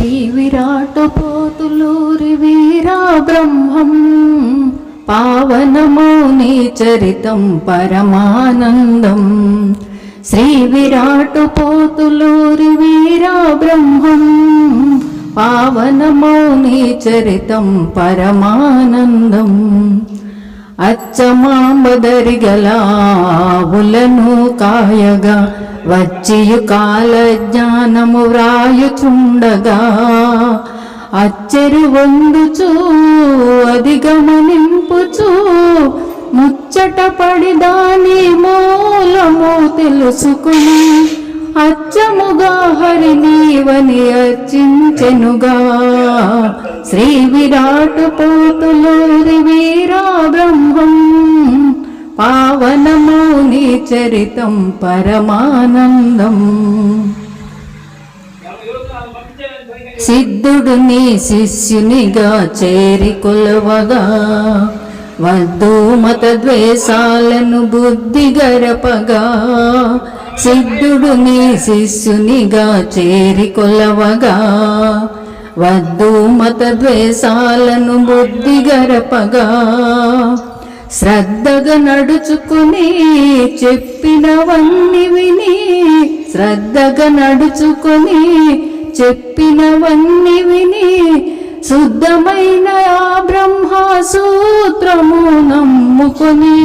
శ్రీ విరాట పోతులూరి వీరా బ్రహ్మం పావనమౌని చరితం పరమానందం. శ్రీ విరాట పోతులూరి వీరా బ్రహ్మం పావనమౌని చరితం పరమానందం. అచ్చమాంబదరిగలావులను కాయగా వచ్చియు కాల జ్ఞానము వ్రాయుచుండగా అచ్చరి వందుచు అధిగమనింపుచు ముచ్చట పడి దాని మూలము తెలుసుకుని అచ్చముగా హరి నీవని అర్చించెనుగా. శ్రీ విరాట్ పోతులూరి వీరా బ్రహ్మం పావనమౌని చరితం పరమానందం. సిద్ధుడు నీ శిష్యునిగా చేరి కొలవగా వద్దు మత ద్వేషాలను బుద్ధి గరపగా సిద్ధుడు నీ శిష్యునిగా చేరి కొలవగా వద్దు మత ద్వేషాలను బుద్ధి గరపగా శ్రద్ధగా నడుచుకుని చెప్పినవన్నీ విని శ్రద్ధగా నడుచుకుని చెప్పినవన్నీ విని శుద్ధమైన ఆ బ్రహ్మ సూత్రము నమ్ముకొని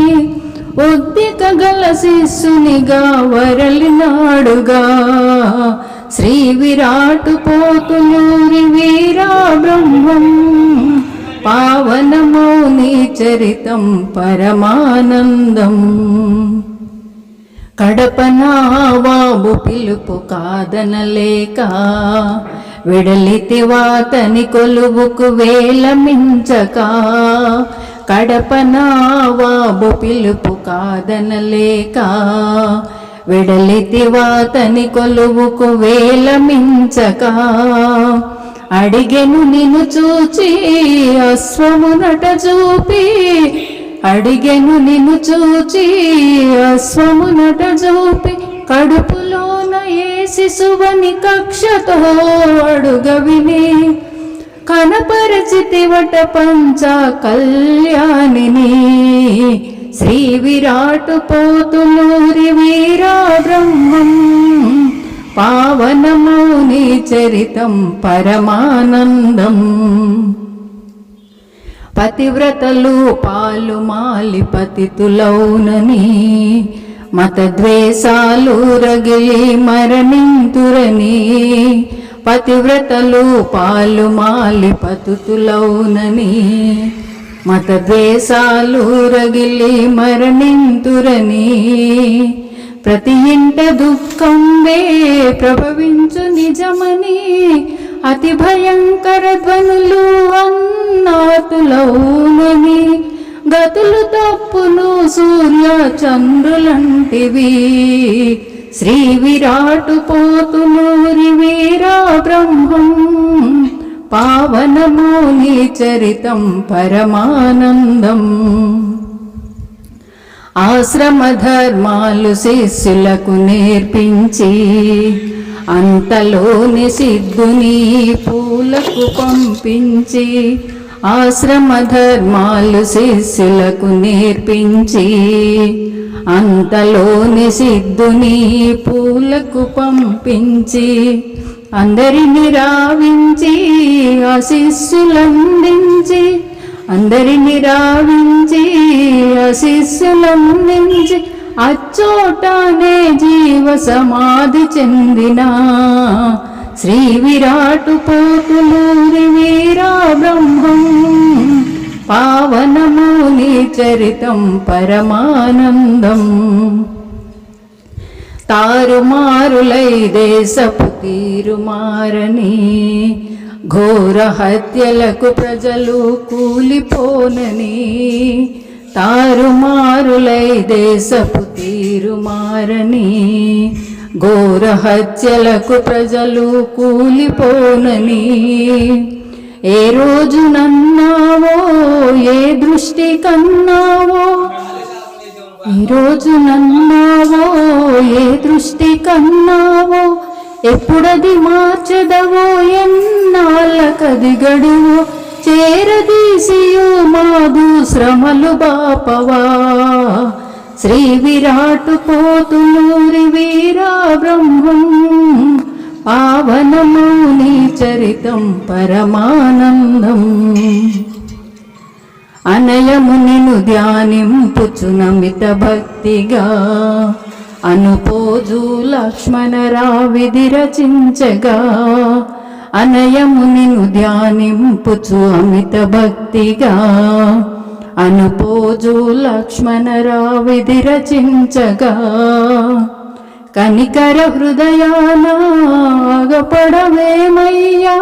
ఉద్దిక గల శిష్యునిగా వరలినాడుగా శ్రీ విరాట్ పోతులూరి వీరా బ్రహ్మం పావనమో నీ చరితం పరమానందం. కడపనావాబు పిలుపు కాదనలేక విడలితివాతని కొలువుకు వేలమించక కడపనావాబు పిలుపు కాదనలేక విడలితివాతని కొలువుకు వేలమించక అడిగెను నిన్ను చూచి అశ్వము నట చూపి. అడిగెను నిన్ను చూచి అశ్వము నట చూపి. కడుపులోన ఏ శిశువని కక్షతో అడుగవిని. కనపరచితివట పంచ కళ్యాణిని. శ్రీ విరాట్ పోతులూరి వీరా బ్రహ్మం పావన చరితం పరమానందం. పతివ్రతలు పాలు మాలి పతితులౌనని మతద్వేషాలు రగిలి మరణింతురని పతివ్రతలు పాలు మాలి పతుతులౌనని మతద్వేషాలు రగిలి మరణింతురని ప్రతి ఇంట దుఃఖం వే ప్రభవించు నిజమని అతి భయంకర ధ్వనులు అన్నాతులౌనని గతులు తప్పులు సూర్య చంద్రులంటివి శ్రీ విరాటు పోతులూరి వీరా బ్రహ్మం పావనమూని చరితం పరమానందం. ఆశ్రమ ధర్మాలు శిష్యులకు నేర్పించి అంతలోని సిద్ధుని పూలకు పంపించి ఆశ్రమ ధర్మాలు శిష్యులకు నేర్పించి అంతలోని సిద్ధుని పూలకు పంపించి అందరిని రావించి ఆ శిష్యులందించి అందరిని రావించి ఆశీస్సులందించి అచ్చోటానే జీవ సమాధి చెందిన శ్రీ విరాటు పోతులూరి వీరా బ్రహ్మం. పావనమూని చరితం పరమానందం. తారుమారులై దేశపు తీరుమారని ఘోర హత్యలకు ప్రజలు కూలిపోనని తారుమారులై దేశపు తీరుమారని ఘోర హత్యలకు ప్రజలు కూలిపోనని ఏ రోజు నన్నావో ఏ దృష్టి కన్నావో ఈ రోజు నన్నావో ఏ దృష్టి కన్నావో ఎప్పుడది మార్చదవో ఎన్న కది గడువు చేరదీసియో మాదు శ్రమలు బాపవా. శ్రీ విరాట్ పోతులూరి వీరా బ్రహ్మం పావనమౌని చరితం పరమానందం. అనయమునిను ధ్యానింపుచునమిత భక్తిగా అనుపోజు లక్ష్మణరా విధి రచించగా అనయమునిను ధ్యానింపుచు అమిత భక్తిగా. అనుపోజు లక్ష్మణరా విధి రచించగా కనికర హృదయానాగపడవేమయ్యా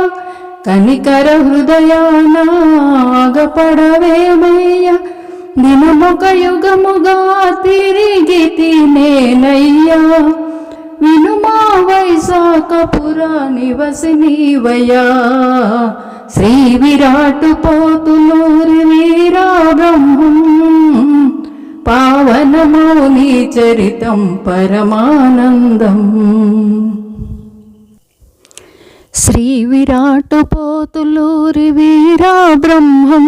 కనికర హృదయానాగపడవేమయ్యా దినమొక యుగముగా తిరిగి తినేనయ్యా వినుమా వైశాఖపుర నివసినీవయా శ్రీ విరాట్ పోతులూరి వీరా బ్రహ్మం పావనమౌని చరితం పరమానందం. శ్రీ విరాట్ పోతులూరి వీరా బ్రహ్మం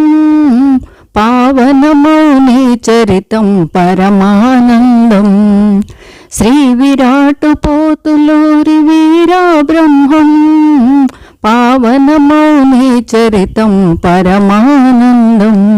పావనమౌని చరితం పరమానందం. శ్రీ విరాటు పోతులూరి వీరా బ్రహ్మం. పావనమౌని చరితం పరమానందం.